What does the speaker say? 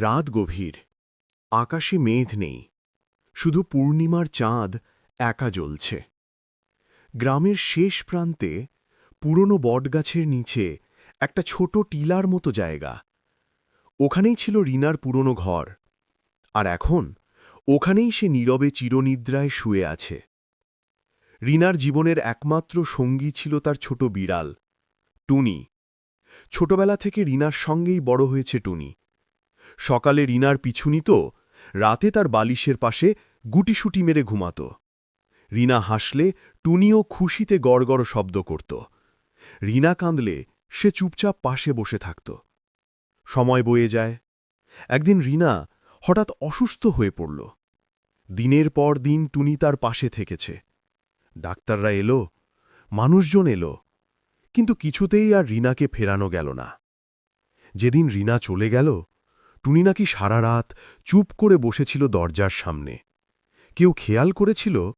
রাত গভীর। আকাশে মেঘ নেই। শুধু পূর্ণিমার চাঁদ একা জ্বলছে। গ্রামের শেষ প্রান্তে পুরনো বটগাছের নিচে একটা ছোট টিলার মতো জায়গা। ওখানেই ছিল রিনার পুরনো ঘর। আর এখন ওখানেই সে নীরবে চিরনিদ্রায় শুয়ে আছে। রিনার জীবনের একমাত্র সঙ্গী ছিল তার ছোট বিড়াল, টুনি। ছোটবেলা থেকে রিনার সঙ্গেই বড় হয়েছে টুনি। সকালে রিনার পিছু নিত, রাতে তার বালিশের পাশে গুটিসুটি মেরে ঘুমাত। রিনা হাসলে, টুনিও খুশিতে গড়গড় শব্দ করত। রিনা কাঁদলে, সে চুপচাপ পাশে বসে থাকত। সময় বয়ে যায়। একদিন রিনা হঠাৎ অসুস্থ হয়ে পড়ল। দিনের পর দিন টুনি তার পাশে থেকেছে। ডাক্তাররা এলো, মানুষজন এলো, কিন্তু কিছুতেই আর রিনাকে ফেরানো গেল না। যেদিন রিনা চলে গেল টুনি নাকি সারা রাত চুপ করে বসেছিল দরজার সামনে। কেউ খেয়াল করেছিল